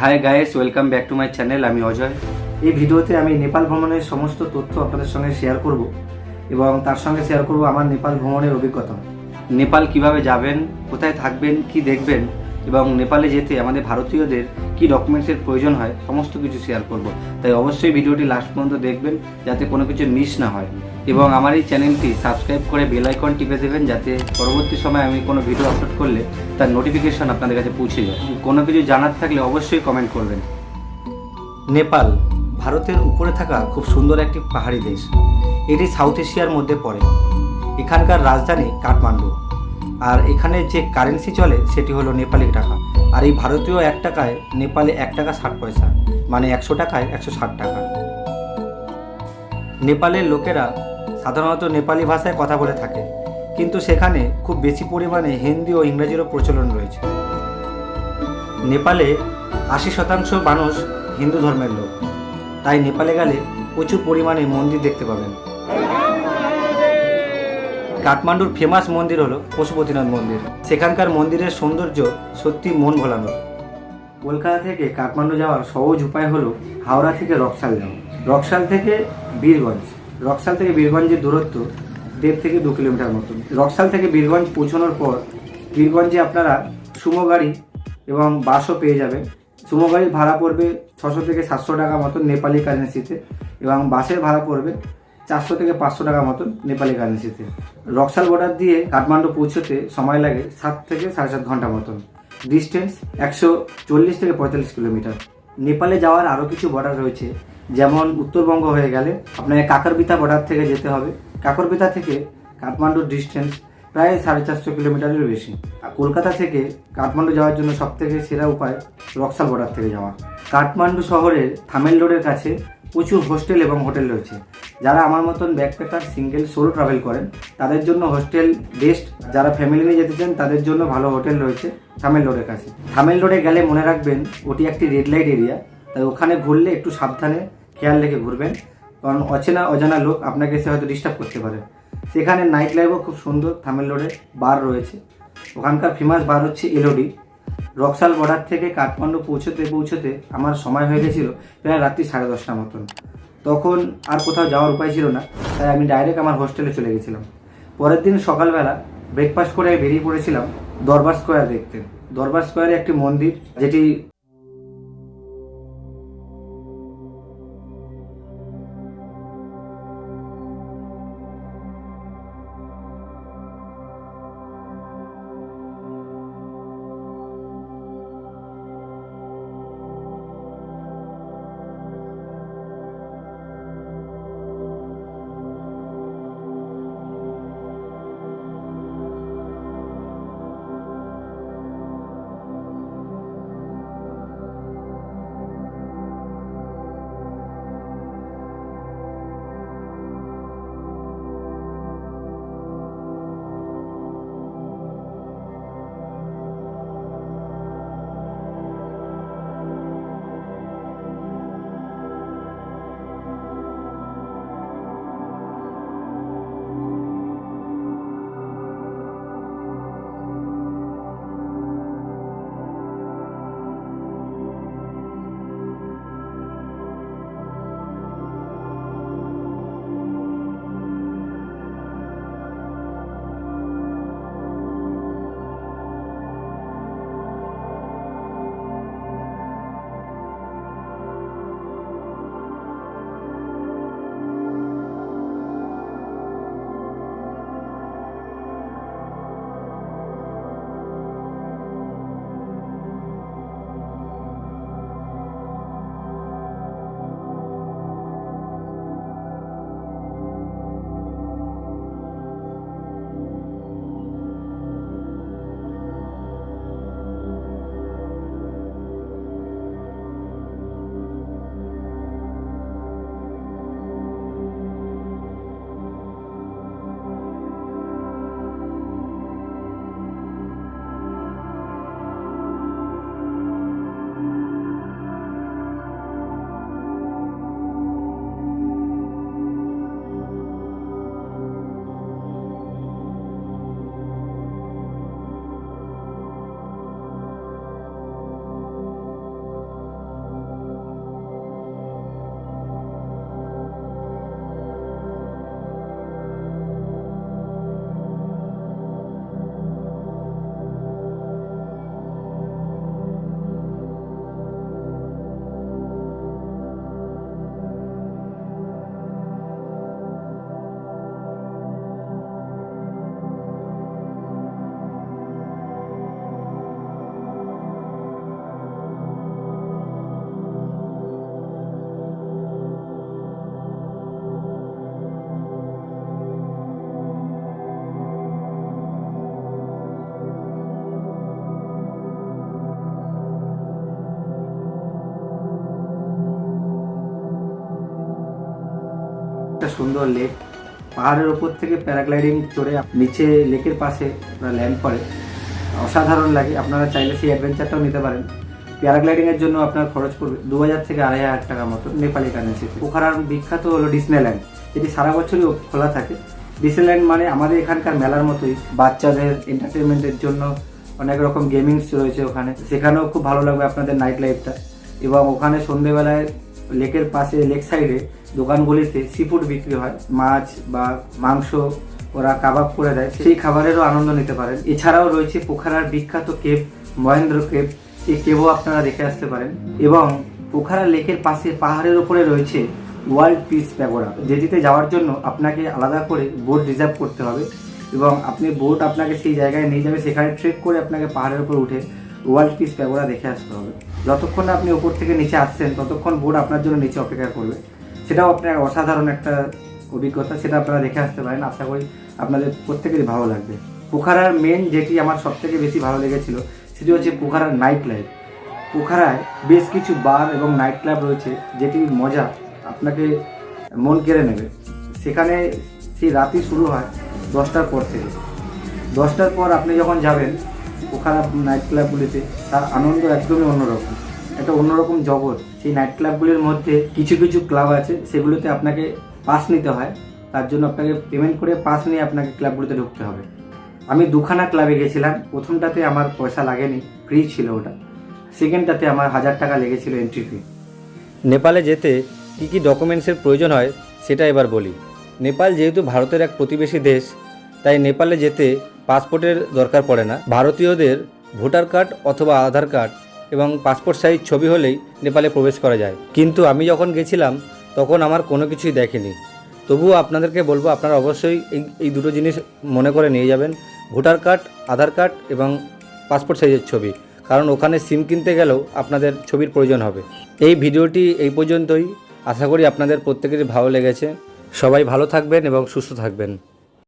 Hi guys welcome back to my channel আমি অজয়। এই ভিডিওতে আমি নেপাল ভ্রমণের সমস্ত তথ্য আপনাদের সঙ্গে শেয়ার করব এবং তার সঙ্গে শেয়ার করব আমার নেপাল ভ্রমণের অভিজ্ঞতা। নেপাল কীভাবে যাবেন, কোথায় থাকবেন, কি দেখবেন এবং নেপালে যেতে আমাদের ভারতীয়দের কি ডকুমেন্টসের প্রয়োজন হয়, সমস্ত কিছু শেয়ার করব। তাই অবশ্যই ভিডিওটি লাস্ট পর্যন্ত দেখবেন, যাতে কোনো কিছু মিস না হয়। এবং আমার এই চ্যানেলটি সাবস্ক্রাইব করে বেল আইকন টিপে দেবেন, যাতে পরবর্তী সময় আমি কোনো ভিডিও আপলোড করলে তার নোটিফিকেশন আপনাদের কাছে পৌঁছে যায়। কোনো কিছু জানার থাকলে অবশ্যই কমেন্ট করবেন। নেপাল, ভারতের উপরে থাকা খুব সুন্দর একটি পাহাড়ি দেশ। এটি সাউথ এশিয়ার মধ্যে পড়ে। এখানকার রাজধানী কাঠমান্ডু। আর এখানে যে কারেন্সি চলে, সেটি হলো নেপালি টাকা। আর এই ভারতীয় এক টাকায়, নেপালে এক টাকা ষাট পয়সা মানে একশো টাকায় একশো ষাট টাকা। নেপালের লোকেরা সাধারণত নেপালি ভাষায় কথা বলে থাকে, কিন্তু সেখানে খুব বেশি পরিমাণে হিন্দি ও ইংরেজিরও প্রচলন রয়েছে। নেপালে আশি শতাংশ মানুষ হিন্দু ধর্মের লোক, তাই নেপালে গেলে প্রচুর পরিমাণে মন্দির দেখতে পাবেন। কাঠমান্ডুর ফেমাস মন্দির হলো পশুপতিনাথ মন্দির। সেখানকার মন্দিরের সৌন্দর্য সত্যি মন ভোলানো। কলকাতা থেকে কাঠমান্ডু যাওয়ার সহজ উপায় হলো হাওড়া থেকে রকসাল যাওয়া। রকসাল থেকে বীরগঞ্জ। রকসাল থেকে বীরগঞ্জের দূরত্ব দেড় থেকে দু কিলোমিটার মতন। রকসাল থেকে বীরগঞ্জ পৌঁছানোর পর বীরগঞ্জে আপনারা সুমো গাড়ি এবং বাসও পেয়ে যাবেন। সুমো গাড়ির ভাড়া পড়বে ছশো থেকে সাতশো টাকা মতন নেপালি কারেন্সিতে এবং বাসের ভাড়া পড়বে চারশো থেকে পাঁচশো টাকা মতন নেপালি কারেন্সিতে রকসাল বর্ডার দিয়ে কাঠমান্ডু পৌঁছতে সময় লাগে সাত থেকে সাড়ে সাত ঘণ্টা মতন। ডিস্টেন্স একশো চল্লিশ থেকে পঁয়তাল্লিশ কিলোমিটার। নেপালে যাওয়ার আরও কিছু বর্ডার রয়েছে, যেমন উত্তরবঙ্গ হয়ে গেলে আপনাকে কাকরবিতা বর্ডার থেকে যেতে হবে। কাকরবিতা থেকে কাঠমান্ডুর ডিস্টেন্স প্রায় সাড়ে চারশো কিলোমিটারের বেশি। আর কলকাতা থেকে কাঠমান্ডু যাওয়ার জন্য সবথেকে সেরা উপায় রক্সাল বর্ডার থেকে যাওয়া। কাঠমান্ডু শহরের থামেল রোডের কাছে প্রচুর হোস্টেল এবং হোটেল রয়েছে। যারা আমার মতন ব্যাকপ্যাকার, সিঙ্গেল, সোলো ট্রাভেল করেন, তাদের জন্য হোস্টেল বেস্ট যারা ফ্যামিলি নিয়ে যেতে চান, তাদের জন্য ভালো হোটেল রয়েছে থামেল রোডের কাছে। থামেল রোডে গেলে মনে রাখবেন, ওটি একটি রেড লাইট এরিয়া তাই ওখানে ঘুরলে একটু সাবধানে খেয়াল রেখে ঘুরবেন। কারণ অচেনা, অজানা লোক আপনাকে এসে হয়তো ডিস্টার্ব করতে পারে। সেখানে নাইট লাইফও খুব সুন্দর থামেল রোডে বার রয়েছে। ওখানকার ফেমাস বার হচ্ছে এলোডি রকসাল বর্ডার থেকে কাঠমান্ডু পৌঁছতে পৌঁছতে আমার সময় হয়ে গেছিল প্রায় রাত্রি সাড়ে দশটা মতন। তখন আর কোথাও যাওয়ার উপায় ছিল না, তাই আমি ডাইরেক্ট আমার হোস্টেলে চলে গেছিলাম। পরের দিন সকালবেলা ব্রেকফাস্ট করে বেরিয়ে পড়েছিলাম দরবার স্কোয়ার দেখতে। দরবার স্কোয়ারে একটি মন্দির, যেটি সুন্দর লেক। পাহাড়ের ওপর থেকে প্যারাগ্লাইডিং চড়ে নিচে লেকের পাশে ল্যান্ড করে। অসাধারণ লাগে। আপনারা চাইলে সেই অ্যাডভেঞ্চারটাও নিতে পারেন। প্যারাগ্লাইডিংয়ের জন্য আপনার খরচ পড়বে দু হাজার থেকে আড়াই হাজার টাকা মতো নেপালি কারেন্সিতে। পোখারার বিখ্যাত হলো ডিসনেল্যান্ড, যেটি সারা বছরই খোলা থাকে। ডিসনেল্যান্ড মানে আমাদের এখানকার মেলার মতোই। বাচ্চাদের এন্টারটেনমেন্টের জন্য অনেক রকম গেমিংস রয়েছে ওখানে। সেখানেও খুব ভালো লাগবে আপনাদের নাইট লাইফটা এবং ওখানে সন্ধেবেলায় লেকের পাশে লেক সাইডে দোকানগুলিতে সি ফুড বিক্রি হয়। মাছ বা মাংস ওরা কাবাব করে দেয়। সেই খাবারেরও আনন্দ নিতে পারেন। এছাড়াও রয়েছে পোখারার বিখ্যাত কেভ, মহেন্দ্র কেভ। সেই কেবও আপনারা দেখে আসতে পারেন। এবং পোখারা লেকের পাশে পাহাড়ের উপরে রয়েছে ওয়ার্ল্ড পিস প্যাগোডা। যেটিতে যাওয়ার জন্য আপনাকে আলাদা করে বোট রিজার্ভ করতে হবে এবং আপনি বোট আপনাকে সেই জায়গায় নিয়ে যাবে। সেখানে ট্রেক করে আপনাকে পাহাড়ের উপর উঠে ওয়ার্ল্ড পিস প্যাগোডা দেখে আসতে হবে। যতক্ষণ আপনি উপর থেকে নিচে আসছেন, ততক্ষণ বোট আপনার জন্য নিচে অপেক্ষা করবে। সেটাও আপনার অসাধারণ একটা অভিজ্ঞতা, সেটা আপনারা দেখে আসতে পারেন। আশা করি আপনাদের প্রত্যেকেরই ভালো লাগবে। পোখারার মেন যেটি আমার সব থেকে বেশি ভালো লেগেছিল, সেটি হচ্ছে পোখারার নাইট লাইফ পোখারায় বেশ কিছু বার এবং নাইট ক্লাব রয়েছে যেটির মজা আপনাকে মন কেড়ে নেবে। সেখানে সেই রাতি শুরু হয় দশটার পর থেকে। দশটার পর আপনি যখন যাবেন পোখারা নাইট ক্লাবগুলিতে তার আনন্দ একদমই অন্যরকম। একটা অন্যরকম জগৎ। সেই নাইট ক্লাবগুলির মধ্যে কিছু কিছু ক্লাব আছে, সেগুলোতে আপনাকে পাস নিতে হয়। তার জন্য আপনাকে পেমেন্ট করে পাস নিয়ে আপনাকে ক্লাবগুলোতে ঢুকতে হবে। আমি দুখানা ক্লাবে গেছিলাম, প্রথমটাতে আমার পয়সা লাগেনি ফ্রি ছিল ওটা। সেকেন্ডটাতে আমার হাজার টাকা লেগেছিল এন্ট্রি ফি নেপালে যেতে কী কী ডকুমেন্টসের প্রয়োজন হয়, সেটা এবার বলি। নেপাল যেহেতু ভারতের এক প্রতিবেশী দেশ, তাই নেপালে যেতে পাসপোর্টের দরকার পড়ে না। ভারতীয়দের ভোটার কার্ড অথবা আধার কার্ড এবং পাসপোর্ট সাইজ ছবি হলেই নেপালে প্রবেশ করা যায়। কিন্তু আমি যখন গেছিলাম, তখন আমার কোনো কিছুই দেখেনি। তবুও আপনাদেরকে বলব, আপনারা অবশ্যই এই এই দুটো জিনিস মনে করে নিয়ে যাবেন। ভোটার কার্ড, আধার কার্ড এবং পাসপোর্ট সাইজের ছবি। কারণ ওখানে সিম কিনতে গেলেও আপনাদের ছবির প্রয়োজন হবে। এই ভিডিওটি এই পর্যন্তই। আশা করি আপনাদের প্রত্যেকেরই ভালো লেগেছে। সবাই ভালো থাকবেন এবং সুস্থ থাকবেন।